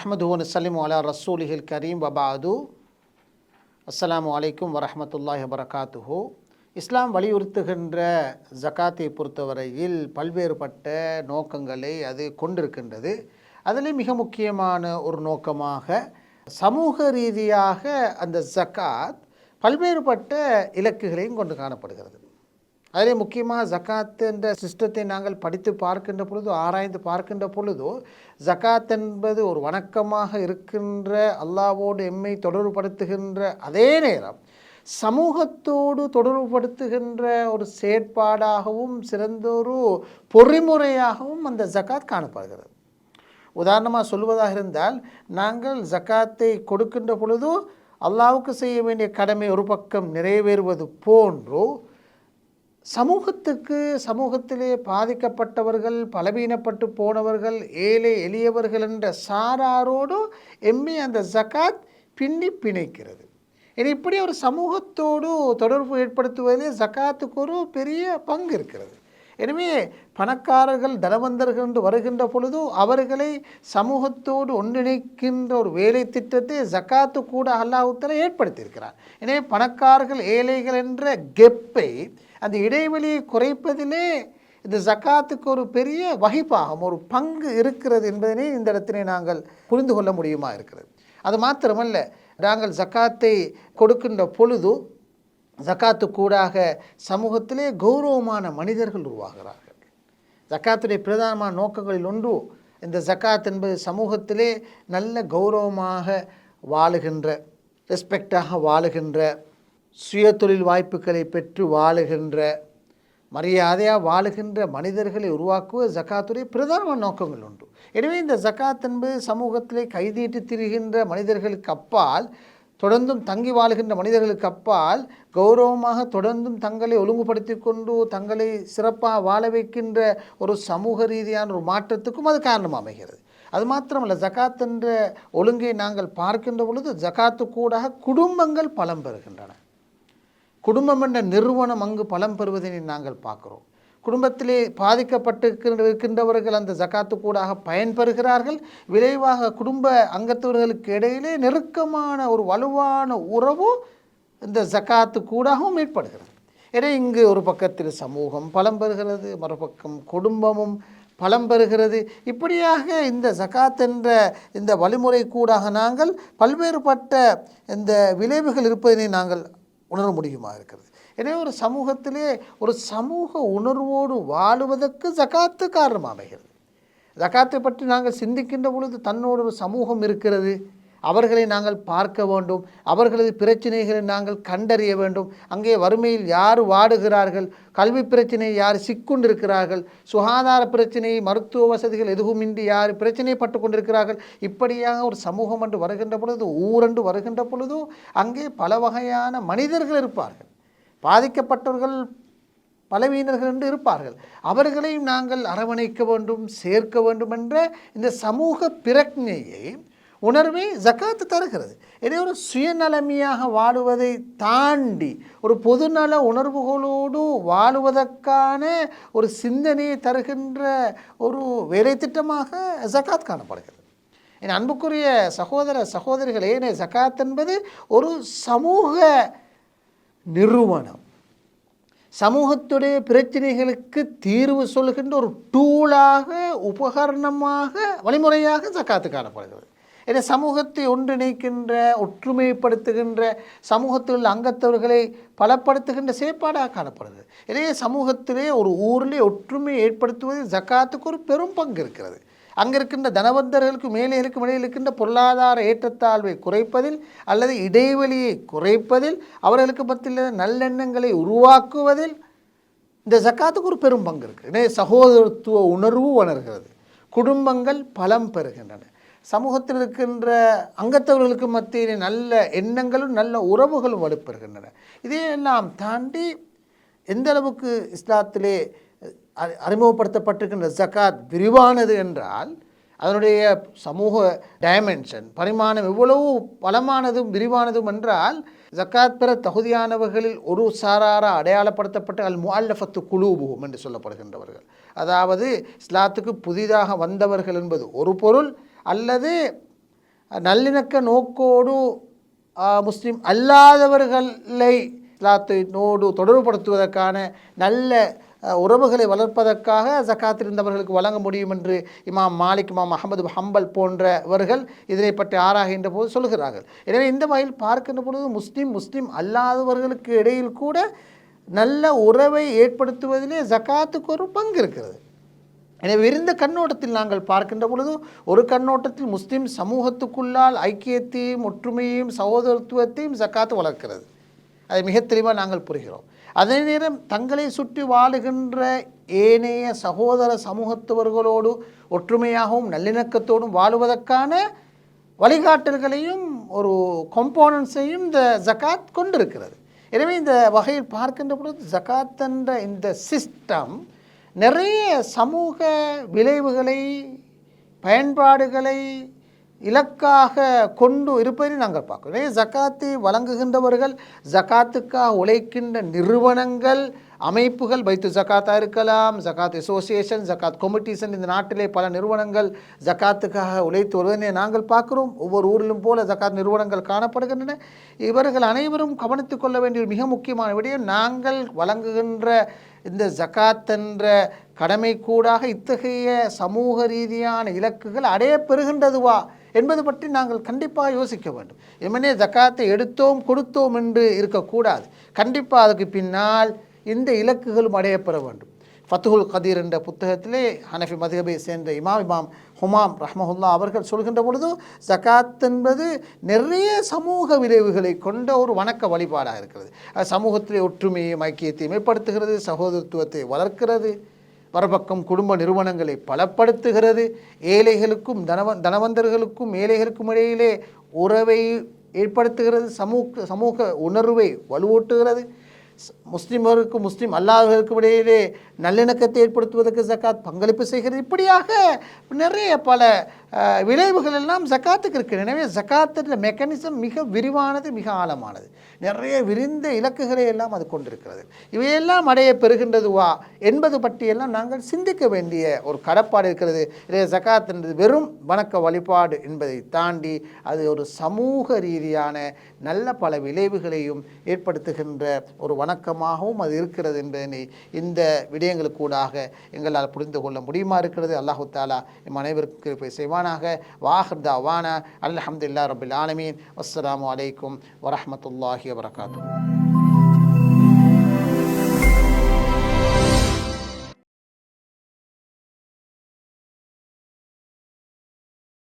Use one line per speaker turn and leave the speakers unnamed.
நஹமது நசலிம் அலா ரசூலிஹில் கரீம் வபாது அஸ்ஸலாமு அலைக்கும் வரமத்துல்லாஹி வரகாத்துஹு இஸ்லாம் வலியுறுத்துகின்ற ஜகாத்தை பொறுத்தவரையில் பல்வேறுபட்ட நோக்கங்களை அது கொண்டிருக்கின்றது. அதில் மிக முக்கியமான ஒரு நோக்கமாக சமூக ரீதியாக அந்த ஜக்காத் பல்வேறுபட்ட இலக்குகளையும் கொண்டு காணப்படுகிறது. அதிலே முக்கியமாக ஜக்காத் என்ற சிஸ்டத்தை நாங்கள் படித்து பார்க்கின்ற பொழுது ஆராய்ந்து பார்க்கின்ற பொழுது ஜக்காத் என்பது ஒரு வணக்கமாக இருக்கின்ற அல்லாவோடு எம்மை தொடர்புபடுத்துகின்ற அதே நேரம் சமூகத்தோடு தொடர்புபடுத்துகின்ற ஒரு செயற்பாடாகவும் சிறந்தொரு பொறிமுறையாகவும் அந்த ஜக்காத் காணப்படுகிறது. உதாரணமாக சொல்வதாக இருந்தால் நாங்கள் ஜக்காத்தை கொடுக்கின்ற பொழுது அல்லாவுக்கு செய்ய வேண்டிய கடமை ஒரு பக்கம் நிறைவேறுவது போன்றோ சமூகத்துக்கு சமூகத்திலே பாதிக்கப்பட்டவர்கள் பலவீனப்பட்டு போனவர்கள் ஏழை எளியவர்கள் என்ற சாராரோடு எம்மி அந்த ஜக்காத் பின்னி பிணைக்கிறது. இனி இப்படி ஒரு சமூகத்தோடு தொடர்பு ஏற்படுத்துவதிலே ஜக்காத்துக்கு ஒரு பெரிய பங்கு இருக்கிறது. எனவே பணக்காரர்கள் தனவந்தர்கள் என்று வருகின்ற பொழுதோ அவர்களை சமூகத்தோடு ஒன்றிணைக்கின்ற ஒரு வேலை திட்டத்தை ஜக்காத்து கூட அல்லாஹுத்தல ஏற்படுத்தியிருக்கிறார். எனவே பணக்காரர்கள் ஏழைகள் என்ற கெப்பை அந்த இடைவெளியை குறைப்பதிலே இந்த ஜக்காத்துக்கு ஒரு பெரிய வகிப்பாகும் ஒரு பங்கு இருக்கிறது என்பதனை இந்த இடத்தினை நாங்கள் புரிந்து கொள்ள முடியுமா இருக்கிறது. அது மாத்திரமல்ல நாங்கள் ஜக்காத்தை கொடுக்கின்ற பொழுது ஜக்காத்து கூடாக சமூகத்திலே கௌரவமான மனிதர்கள் உருவாகிறார்கள். ஜக்காத்துடைய பிரதானமான நோக்கங்களில் ஒன்று இந்த ஜக்காத் என்பது சமூகத்திலே நல்ல கௌரவமாக வாழுகின்ற ரெஸ்பெக்டாக வாழுகின்ற சுய தொழில் வாய்ப்புகளை பெற்று வாழுகின்ற மரியாதையாக வாழுகின்ற மனிதர்களை உருவாக்குவது ஜக்காத்துடைய பிரதான நோக்கங்கள் உண்டு எனவே இந்த ஜக்காத் என்பது சமூகத்திலே கைதீட்டு திரிகின்ற மனிதர்களுக்கு அப்பால் தொடர்ந்தும் தங்கி வாழுகின்ற மனிதர்களுக்கு அப்பால் கௌரவமாக தொடர்ந்தும் தங்களை ஒழுங்குபடுத்தி கொண்டு தங்களை சிறப்பாக வாழ வைக்கின்ற ஒரு சமூக ரீதியான ஒரு மாற்றத்துக்கும் அது காரணம் அமைகிறது. அது மாத்திரமல்ல ஜக்காத் என்ற ஒழுங்கை நாங்கள் பார்க்கின்ற பொழுது ஜக்காத்து கூட குடும்பங்கள் பலம் பெறுகின்றன. குடும்பம் என்ற நிறுவனம் அங்கு பலம் பெறுவதை நாங்கள் பார்க்குறோம். குடும்பத்திலே பாதிக்கப்பட்டு இருக்கின்றவர்கள் அந்த ஜக்காத்து கூடாக பயன்பெறுகிறார்கள். விரைவாக குடும்ப அங்கத்தவர்களுக்கு இடையிலே நெருக்கமான ஒரு வலுவான உறவு இந்த ஜக்காத்து கூடாகவும் ஏற்படுகிறது. ஏன்னா இங்கு ஒரு பக்கத்தில் சமூகம் பலம் பெறுகிறது மறுபக்கம் குடும்பமும் பலம் பெறுகிறது. இப்படியாக இந்த ஜக்காத் என்ற இந்த வழிமுறை கூடாக நாங்கள் பல்வேறுபட்ட இந்த விளைவுகள் இருப்பதனை நாங்கள் உணர முடியுமா இருக்கிறது? எனவே ஒரு சமூகத்திலே ஒரு சமூக உணர்வோடு வாழுவதற்கு ஜக்காத்து காரணம் அமைகிறது ஜக்காத்தை பற்றி நாங்கள் சிந்திக்கின்ற பொழுது தன்னோடு ஒரு சமூகம் இருக்கிறது. அவர்களை நாங்கள் பார்க்க வேண்டும். அவர்களது பிரச்சனைகளை நாங்கள் கண்டறிய வேண்டும். அங்கே வறுமையில் யார் வாடுகிறார்கள்? கல்வி பிரச்சனையை யார் சிக்கொண்டிருக்கிறார்கள்? சுகாதார பிரச்சனை மருத்துவ வசதிகள் எதுவுமின்றி யார் பிரச்சனைப்பட்டு கொண்டிருக்கிறார்கள்? இப்படியாக ஒரு சமூகம் என்று வருகின்ற பொழுது ஊரென்று வருகின்ற பொழுதோ அங்கே பல வகையான மனிதர்கள் இருப்பார்கள். பாதிக்கப்பட்டவர்கள் பலவீனர்கள் என்று இருப்பார்கள். அவர்களையும் நாங்கள் அரவணைக்க வேண்டும் சேர்க்க வேண்டும் என்ற இந்த சமூக பிரக்ஞையை உணர்வை ஜக்காத்து தருகிறது. இதே ஒரு சுயநலமையாக வாழுவதை தாண்டி ஒரு பொதுநல உணர்வுகளோடு வாழுவதற்கான ஒரு சிந்தனையை தருகின்ற ஒரு வேலை திட்டமாக ஜக்காத் காணப்படுகிறது. என் அன்புக்குரிய சகோதர சகோதரிகளே ஜக்காத் என்பது ஒரு சமூக நிறுவனம். சமூகத்துடைய பிரச்சனைகளுக்கு தீர்வு சொல்கின்ற ஒரு டூலாக உபகரணமாக வழிமுறையாக ஜக்காத்து காணப்படுகிறது. ஏன்னா சமூகத்தை ஒன்றிணைக்கின்ற ஒற்றுமைப்படுத்துகின்ற சமூகத்தில் உள்ள அங்கத்தவர்களை பலப்படுத்துகின்ற செயற்பாடாக காணப்படுகிறது. எனவே சமூகத்திலே ஒரு ஊரிலே ஒற்றுமை ஏற்படுத்துவதில் ஜக்காத்துக்கு ஒரு பெரும் பங்கு இருக்கிறது. அங்கே இருக்கின்ற தனவந்தர்களுக்கு மேலேகளுக்கும் இடையில் இருக்கின்ற பொருளாதார ஏற்றத்தாழ்வை குறைப்பதில் அல்லது இடைவெளியை குறைப்பதில் அவர்களுக்கு மத்தியில் நல்லெண்ணங்களை உருவாக்குவதில் இந்த ஜக்காத்துக்கு ஒரு பெரும் பங்கு இருக்குது எனவே சகோதரத்துவ உணர்வு உணர்கிறது குடும்பங்கள் பலம் பெறுகின்றன. சமூகத்தில் இருக்கின்ற அங்கத்தவர்களுக்கு மத்தியில் நல்ல எண்ணங்களும் நல்ல உறவுகளும் வலுப்பெறுகின்றன. இதையெல்லாம் தாண்டி எந்த அளவுக்கு இஸ்லாத்திலே அறிமுகப்படுத்தப்பட்டிருக்கின்ற ஜக்காத் விரிவானது என்றால் அதனுடைய சமூக டைமென்ஷன் பரிமாணம் எவ்வளவு பலமானதும் விரிவானதும் என்றால் ஜக்காத் பெற தகுதியானவர்களில் ஒரு சாராராக அடையாளப்படுத்தப்பட்ட அல் முல்லஃபத்து குலூபுகும் என்று சொல்லப்படுகின்றவர்கள். அதாவது இஸ்லாத்துக்கு புதிதாக வந்தவர்கள் என்பது ஒரு பொருள் அல்லது நல்லிணக்க நோக்கோடு முஸ்லீம் அல்லாதவர்களை இஸ்லாத்தினோடு தொடர்புபடுத்துவதற்கான நல்ல உறவுகளை வளர்ப்பதற்காக ஜக்காத் இருந்தவர்களுக்கு வழங்க முடியும் என்று இமாம் மாலிக் இமாம் அகமது ஹம்பல் போன்றவர்கள் இதனை பற்றி ஆராகின்ற போது சொல்கிறார்கள். எனவே இந்த வகையில் பார்க்கின்ற பொழுது முஸ்லீம் முஸ்லீம் அல்லாதவர்களுக்கு இடையில் கூட நல்ல உறவை ஏற்படுத்துவதிலே ஜக்காத்துக்கு ஒரு பங்கு இருக்கிறது. எனவே இருந்த கண்ணோட்டத்தில் நாங்கள் பார்க்கின்ற பொழுது ஒரு கண்ணோட்டத்தில் முஸ்லீம் சமூகத்துக்குள்ளால் ஐக்கியத்தையும் ஒற்றுமையையும் சகோதரத்துவத்தையும் ஜக்காத்து வளர்க்கிறது. அதை மிக தெளிவாக நாங்கள் புரிகிறோம். அதே நேரம் தங்களை சுற்றி வாழுகின்ற ஏனைய சகோதர சமூகத்தவர்களோடு ஒற்றுமையாகவும் நல்லிணக்கத்தோடும் வாழுவதற்கான வழிகாட்டல்களையும் ஒரு கம்போனன்ஸையும் இந்த ஜகாத் கொண்டிருக்கிறது. எனவே இந்த வகையில் பார்க்கின்ற பொழுது ஜக்காத் என்ற இந்த சிஸ்டம் நிறைய சமூக விளைவுகளை பயன்பாடுகளை இலக்காக கொண்டு இருப்பதை நாங்கள் பார்க்கிறோம். எனவே ஜக்காத்தை வழங்குகின்றவர்கள் ஜக்காத்துக்காக உழைக்கின்ற நிறுவனங்கள் அமைப்புகள் வைத்து ஜக்காத்தாக இருக்கலாம் ஜக்காத் அசோசியேஷன் ஜக்காத் கொமிட்டிஷன் இந்த நாட்டிலே பல நிறுவனங்கள் ஜக்காத்துக்காக உழைத்து வருவதை நாங்கள் பார்க்கிறோம். ஒவ்வொரு ஊரிலும் போல ஜக்காத் நிறுவனங்கள் காணப்படுகின்றன. இவர்கள் அனைவரும் கவனித்துக் கொள்ள வேண்டிய மிக முக்கியமான விடயம் நாங்கள் வழங்குகின்ற இந்த ஜக்காத் என்ற கடமை கூடாக இத்தகைய சமூக ரீதியான இலக்குகள் அடைய பெறுகின்றதுவா என்பது பற்றி நாங்கள் கண்டிப்பாக யோசிக்க வேண்டும். எமனே ஜக்காத்தை எடுத்தோம் கொடுத்தோம் என்று இருக்கக்கூடாது. கண்டிப்பாக அதுக்கு பின்னால் இந்த இலக்குகளும் அடையப்பெற வேண்டும். ஃபத்துகுல் கதீர் என்ற புத்தகத்திலே ஹனஃபி மதுகபை சேர்ந்த இமாம் இமாம் ஹுமாம் ரஹ்மஹுல்லா அவர்கள் சொல்கின்ற பொழுது ஜக்காத் என்பது நிறைய சமூக விளைவுகளை கொண்ட ஒரு வணக்க வழிபாடாக இருக்கிறது. சமூகத்திலே ஒற்றுமையும் ஐக்கியத்தையும் மேம்படுத்துகிறது சகோதரத்துவத்தை வளர்க்கிறது. மறுபக்கம் குடும்ப நிறுவனங்களை பலப்படுத்துகிறது. ஏழைகளுக்கும் தனவ தனவந்தர்களுக்கும் ஏழைகளுக்கும் இடையிலே உறவை ஏற்படுத்துகிறது. சமூக சமூக உணர்வை வலுவூட்டுகிறது. ஸ்- முஸ்லீம் முஸ்லிம் அல்லாதவர்களுக்கும் இடையிலே நல்லிணக்கத்தை ஏற்படுத்துவதற்கு ஜக்காத் பங்களிப்பு செய்கிறது. இப்படியாக நிறைய பல விளைவுகள் எல்லாம் ஜக்காத்துக்கு இருக்குது எனவே ஜக்காத்தில் மெக்கானிசம் மிக விரிவானது மிக ஆழமானது. நிறைய விரிந்த இலக்குகளை எல்லாம் அது கொண்டிருக்கிறது. இவையெல்லாம் அடைய பெறுகின்றதுவா என்பது பற்றியெல்லாம் நாங்கள் சிந்திக்க வேண்டிய ஒரு கடப்பாடு இருக்கிறது. இதே ஜக்காத் என்பது வெறும் வணக்க வழிபாடு என்பதை தாண்டி அது ஒரு சமூக ரீதியான நல்ல பல விளைவுகளையும் ஏற்படுத்துகின்ற ஒரு வணக்கமாகவும் அது இருக்கிறது என்பதனை இந்த விடயங்களுக்கூடாக எங்களால் புரிந்து கொள்ள முடியுமா இருக்கிறது? அல்லாஹு தாலா எம் அனைவருக்கு போய் செய்வானாக வாஹர் தாவானா அல்ஹம்துலில்லாஹ் ரபில் ஆலமீன் அஸ்ஸலாமு அலைக்கும் வரஹ்மத்துல்லாஹி வபரகாத்துஹு